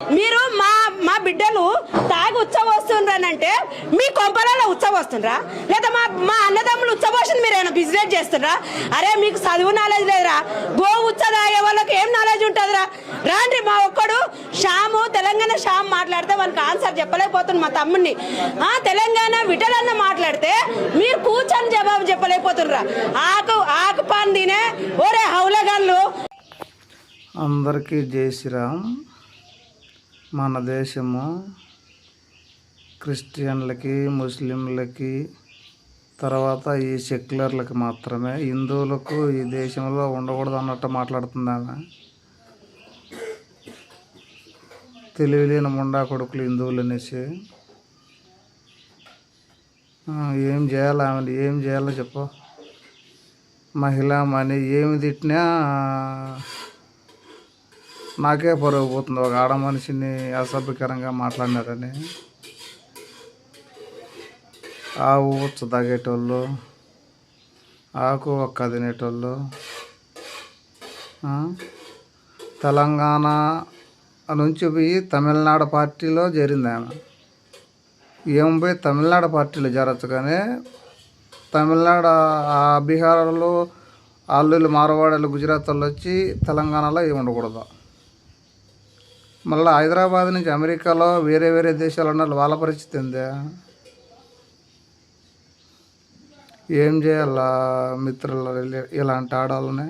మీరు మా మా బిడ్డలు తాగి ఉచ్చబోస్తుండ్రనంటే మీ కొంపలలో ఉచ్చబోస్తుండ్రా? లేదా మా మా అన్నదమ్ములు ఉచ్చబోసింది మీరు ఏమైనా బిజినెస్ చేస్తుండ్రా? అరే మీకు చదువు నాలెడ్జ్ లేదురా. గో ఉచ్చ తాగే వాళ్ళకి ఏం నాలెడ్జ్ ఉంటుందిరా? రాండి మా ఒక్కడు శ్యాము తెలంగాణ శ్యామ్ మాట్లాడితే వాళ్ళకి ఆన్సర్ చెప్పలేకపోతుంది మా తమ్ముడిని ఆ తెలంగాణ విటలన్న మాట్లాడితే మీరు కూర్చొని జవాబు చెప్పలేకపోతుండ్రా. ఆకు ఆకు పాన్ తినే ఓరే హౌలగాళ్ళు అందరికీ జై శ్రీరామ్. మన దేశము క్రిస్టియన్లకి ముస్లింలకి తర్వాత ఈ సెక్యులర్లకి మాత్రమే హిందువులకు ఈ దేశంలో ఉండకూడదు అన్నట్టు మాట్లాడుతుంది ఆమె తెలివిలేని ముండా కొడుకులు హిందువులు అనేసి. ఏం చేయాలి ఆమె ఏం చేయాలో చెప్పు. మహిళ మని ఏమి తిట్టినా నాకే పరుగు పోతుంది. ఒక ఆడ మనిషిని అసభ్యకరంగా మాట్లాడినారని. ఆవు ఉచ్చు తాగేటోళ్ళు ఆకు ఒక్క తినేటోళ్ళు తెలంగాణ నుంచి పోయి తమిళనాడు పార్టీలో చేరింది ఆమె. ఏం పోయి తమిళనాడు పార్టీలో చేరచ్చు కానీ తమిళనాడు ఆ బీహార్లో ఆల్లు మార్వాడలు గుజరాత్ వాళ్ళు వచ్చి తెలంగాణలో ఏమి ఉండకూడదు. మళ్ళీ హైదరాబాద్ నుంచి అమెరికాలో వేరే వేరే దేశాలు ఉన్న వాళ్ళ పరిస్థితి ఉందా ఏం చేయాలా మిత్రుల ఇలాంటి ఆడాలని?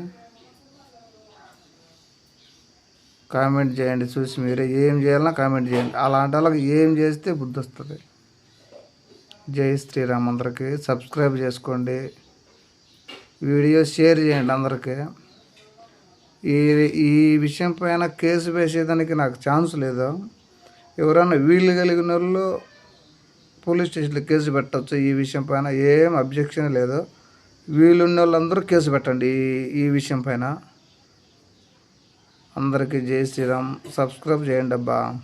కామెంట్ చేయండి చూసి మీరే ఏం చేయాలన్నా కామెంట్ చేయండి. అలాంటి వాళ్ళకి ఏం చేస్తే బుద్ధి వస్తుంది? జై శ్రీరామ్ అందరికీ. సబ్స్క్రైబ్ చేసుకోండి. వీడియో షేర్ చేయండి అందరికీ. ఈ ఈ విషయం పైన కేసు వేసేదానికి నాకు ఛాన్స్ లేదు? ఎవరైనా వీళ్ళు కలిగిన వాళ్ళు పోలీస్ స్టేషన్లో కేసు పెట్టచ్చు. ఈ విషయం పైన ఏం అబ్జెక్షన్ లేదు. వీళ్ళున్న వాళ్ళందరూ కేసు పెట్టండి ఈ ఈ విషయం పైన. అందరికీ జై శ్రీరామ్. సబ్స్క్రైబ్ చేయండి అబ్బా.